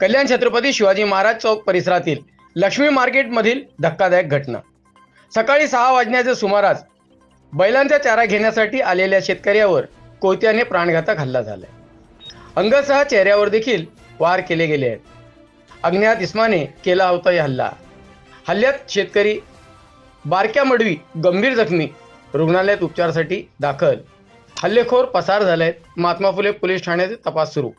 कल्याण छत्रपती शिवाजी महाराज चौक परिसरातील लक्ष्मी मार्केटमधील धक्कादायक घटना. सकाळी सहा वाजण्याच्या सुमारास बैलांचा चारा घेण्यासाठी आलेल्या शेतकऱ्यावर कोयत्याने प्राणघातक हल्ला झालाय अंगासह चेहऱ्यावर देखील वार केले गेले आहेत. अज्ञात इस्माने केला होता या हल्ला. हल्ल्यात शेतकरी बारक्या मडवी गंभीर जखमी रुग्णालयात उपचारासाठी दाखल. हल्लेखोर पसार झाले आहेत महात्मा फुले पोलीस ठाण्याचे तपास सुरू.